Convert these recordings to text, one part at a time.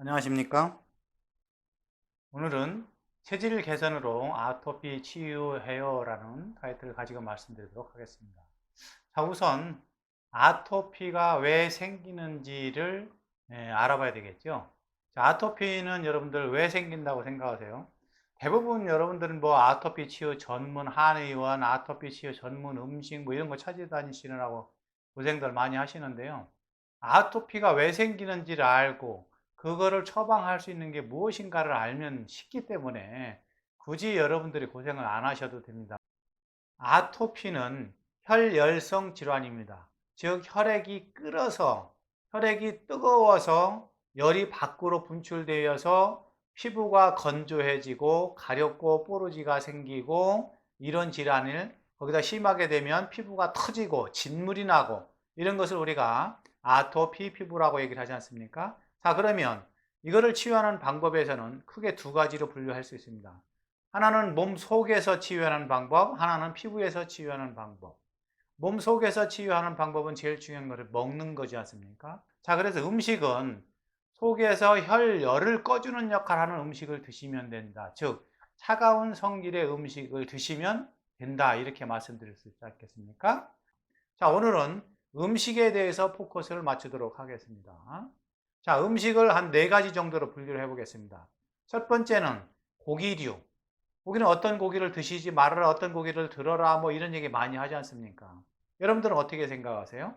안녕하십니까? 오늘은 체질 개선으로 아토피 치유해요라는 타이틀을 가지고 말씀드리도록 하겠습니다. 자, 우선 아토피가 왜 생기는지를 예, 알아봐야 되겠죠. 자, 아토피는 여러분들 왜 생긴다고 생각하세요? 대부분 여러분들은 뭐 아토피 치유 전문 한의원, 아토피 치유 전문 음식 뭐 이런 거 찾아다니시느라고 고생들 많이 하시는데요. 아토피가 왜 생기는지를 알고 그거를 처방할 수 있는 게 무엇인가를 알면 쉽기 때문에 굳이 여러분들이 고생을 안 하셔도 됩니다. 아토피는 혈열성 질환입니다. 즉 혈액이 끓어서 혈액이 뜨거워서 열이 밖으로 분출되어서 피부가 건조해지고 가렵고 뽀루지가 생기고 이런 질환을 거기다 심하게 되면 피부가 터지고 진물이 나고 이런 것을 우리가 아토피 피부라고 얘기를 하지 않습니까? 자, 그러면 이거를 치유하는 방법에서는 크게 두 가지로 분류할 수 있습니다. 하나는 몸 속에서 치유하는 방법, 하나는 피부에서 치유하는 방법. 몸 속에서 치유하는 방법은 제일 중요한 것을 먹는 거지 않습니까? 자, 그래서 음식은 속에서 혈열을 꺼주는 역할을 하는 음식을 드시면 된다. 즉, 차가운 성질의 음식을 드시면 된다. 이렇게 말씀드릴 수 있지 않겠습니까? 자, 오늘은 음식에 대해서 포커스를 맞추도록 하겠습니다. 자, 음식을 한 네 가지 정도로 분류를 해보겠습니다. 첫 번째는 고기류. 고기는 어떤 고기를 드시지 말아라, 어떤 고기를 들어라, 뭐 이런 얘기 많이 하지 않습니까? 여러분들은 어떻게 생각하세요?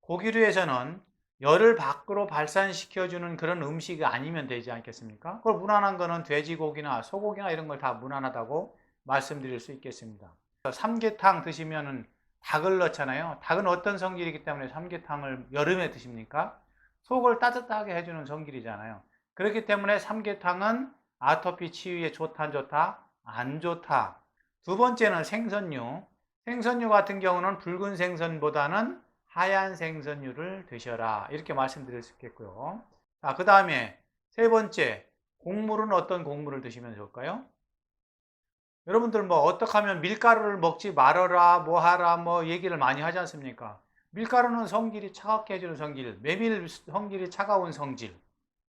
고기류에서는 열을 밖으로 발산시켜주는 그런 음식이 아니면 되지 않겠습니까? 그걸 무난한 거는 돼지고기나 소고기나 이런 걸 다 무난하다고 말씀드릴 수 있겠습니다. 삼계탕 드시면은 닭을 넣잖아요. 닭은 어떤 성질이기 때문에 삼계탕을 여름에 드십니까? 속을 따뜻하게 해주는 성질이잖아요. 그렇기 때문에 삼계탕은 아토피 치유에 좋다 안 좋다? 안 좋다. 두 번째는 생선류. 생선류 같은 경우는 붉은 생선보다는 하얀 생선류를 드셔라. 이렇게 말씀드릴 수 있겠고요. 자, 그 다음에 세 번째, 곡물은 어떤 곡물을 드시면 좋을까요? 여러분들 뭐 어떻게 하면 밀가루를 먹지 말아라, 뭐 하라, 뭐 얘기를 많이 하지 않습니까? 밀가루는 성질이 차갑게 해주는 성질, 메밀 성질이 차가운 성질,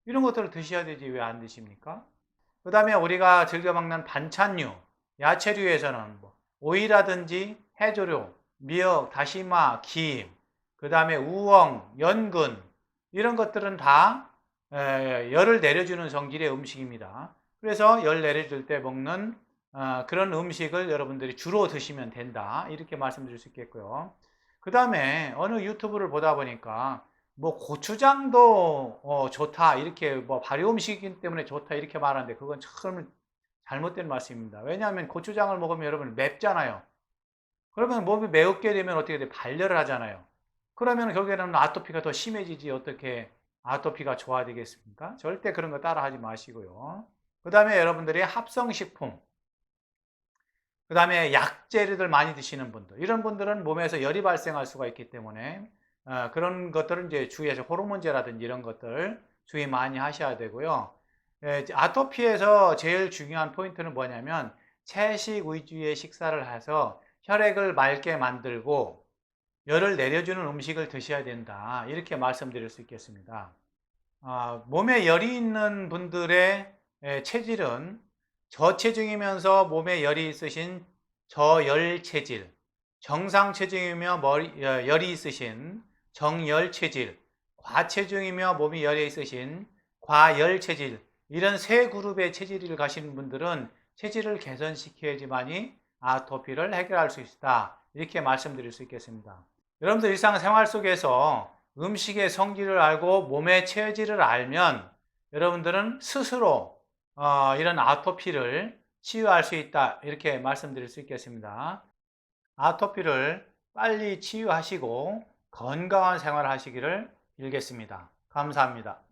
이런 것들을 드셔야 되지 왜 안 드십니까? 그 다음에 우리가 즐겨 먹는 반찬류, 야채류에서는 뭐 오이라든지 해조류, 미역, 다시마, 김, 그 다음에 우엉, 연근, 이런 것들은 다 열을 내려주는 성질의 음식입니다. 그래서 열 내려줄 때 먹는 어, 그런 음식을 여러분들이 주로 드시면 된다. 이렇게 말씀드릴 수 있겠고요. 그 다음에 어느 유튜브를 보다 보니까 뭐 고추장도 어, 좋다. 이렇게 뭐 발효 음식이기 때문에 좋다. 이렇게 말하는데 그건 참 잘못된 말씀입니다. 왜냐하면 고추장을 먹으면 여러분 맵잖아요. 그러면 몸이 매우게 되면 어떻게 돼? 발열을 하잖아요. 그러면 결국에는 아토피가 더 심해지지 어떻게 아토피가 좋아지겠습니까? 절대 그런 거 따라 하지 마시고요. 그 다음에 여러분들이 합성식품, 그 다음에 약재를 많이 드시는 분들, 이런 분들은 몸에서 열이 발생할 수가 있기 때문에 어, 그런 것들은 이제 주의해서 호르몬제라든지 이런 것들 주의 많이 하셔야 되고요. 예, 아토피에서 제일 중요한 포인트는 뭐냐면 채식 위주의 식사를 해서 혈액을 맑게 만들고 열을 내려주는 음식을 드셔야 된다. 이렇게 말씀드릴 수 있겠습니다. 아, 몸에 열이 있는 분들의 예, 체질은 저체중이면서 몸에 열이 있으신 저열 체질, 정상 체중이며 어, 열이 있으신 정열 체질, 과체중이며 몸이 열이 있으신 과열 체질, 이런 세 그룹의 체질을 가시는 분들은 체질을 개선시켜야지만이 아토피를 해결할 수 있다. 이렇게 말씀드릴 수 있겠습니다. 여러분들 일상생활 속에서 음식의 성질을 알고 몸의 체질을 알면 여러분들은 스스로 어, 이런 아토피를 치유할 수 있다. 이렇게 말씀드릴 수 있겠습니다. 아토피를 빨리 치유하시고 건강한 생활을 하시기를 빌겠습니다. 감사합니다.